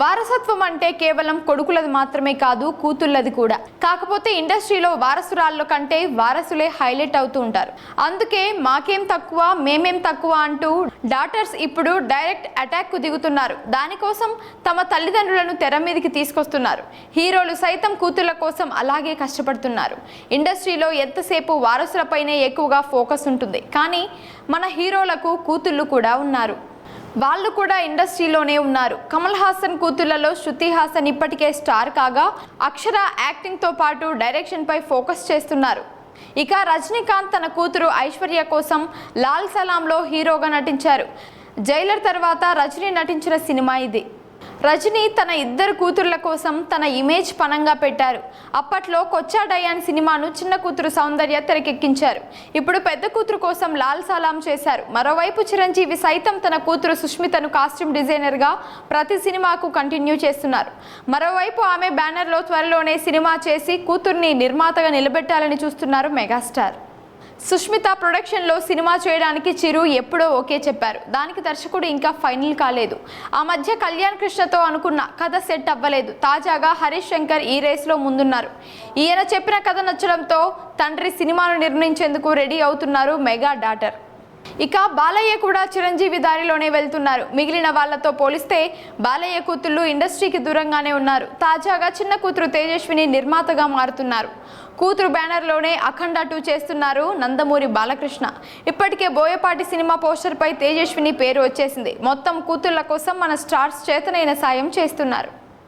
వారసత్వం అంటే కేవలం కొడుకులది మాత్రమే కాదు కూతుళ్ళది కూడా. కాకపోతే ఇండస్ట్రీలో వారసురాళ్ళ కంటే వారసులే హైలైట్ అవుతూ ఉంటారు. అందుకే మాకేం తక్కువ మేమేం తక్కువ అంటూ డాటర్స్ ఇప్పుడు డైరెక్ట్ అటాక్కు దిగుతున్నారు. దానికోసం తమ తల్లిదండ్రులను తెర మీదకి తీసుకొస్తున్నారు. హీరోలు సైతం కూతుళ్ళ కోసం అలాగే కష్టపడుతున్నారు. ఇండస్ట్రీలో ఎంతసేపు వారసులపైనే ఎక్కువగా ఫోకస్ ఉంటుంది. కానీ మన హీరోలకు కూతుళ్ళు కూడా ఉన్నారు. వాళ్ళు కూడా ఇండస్ట్రీలోనే ఉన్నారు. కమల్ హాసన్ కూతుళ్ళలో శృతి హాసన్ ఇప్పటికే స్టార్ కాగా అక్షర యాక్టింగ్తో పాటు డైరెక్షన్పై ఫోకస్ చేస్తున్నారు. ఇక రజనీకాంత్ తన కూతురు ఐశ్వర్య కోసం లాల్ సలాంలో హీరోగా నటించారు. జైలర్ తర్వాత రజనీ నటించిన సినిమా ఇది. రజనీ తన ఇద్దరు కూతుర్ల కోసం తన ఇమేజ్ పనంగా పెట్టారు. అప్పట్లో కొచ్చా డయాన్ సినిమాను చిన్న కూతురు సౌందర్య తెరకెక్కించారు. ఇప్పుడు పెద్ద కూతురు కోసం లాల్ సలాం చేశారు. మరోవైపు చిరంజీవి సైతం తన కూతురు సుష్మితను కాస్ట్యూమ్ డిజైనర్గా ప్రతి సినిమాకు కంటిన్యూ చేస్తున్నారు. మరోవైపు ఆమె బ్యానర్లో త్వరలోనే సినిమా చేసి కూతుర్ని నిర్మాతగా నిలబెట్టాలని చూస్తున్నారు మెగాస్టార్. సుష్మిత ప్రొడక్షన్లో సినిమా చేయడానికి చిరు ఎప్పుడో ఓకే చెప్పారు. దానికి దర్శకుడు ఇంకా ఫైనల్ కాలేదు. ఆ మధ్య కళ్యాణ్ కృష్ణతో అనుకున్న కథ సెట్ అవ్వలేదు. తాజాగా హరీష్ శంకర్ ఈ రేస్లో ముందున్నారు. ఈయన చెప్పిన కథ నచ్చడంతో తండ్రి సినిమాను నిర్మించేందుకు రెడీ అవుతున్నారు మెగా డాటర్. ఇక బాలయ్య కూడా చిరంజీవి దారిలోనే వెళ్తున్నారు. మిగిలిన వాళ్ళతో పోలిస్తే బాలయ్య కూతుళ్ళు ఇండస్ట్రీకి దూరంగానే ఉన్నారు. తాజాగా చిన్న కూతురు తేజస్విని నిర్మాతగా మారుతున్నారు. కూతురు బ్యానర్లోనే అఖండ టూ చేస్తున్నారు నందమూరి బాలకృష్ణ. ఇప్పటికే బోయపాటి సినిమా పోస్టర్పై తేజస్విని పేరు వచ్చేసింది. మొత్తం కూతుళ్ళ కోసం మన స్టార్స్ చేతనైన సాయం చేస్తున్నారు.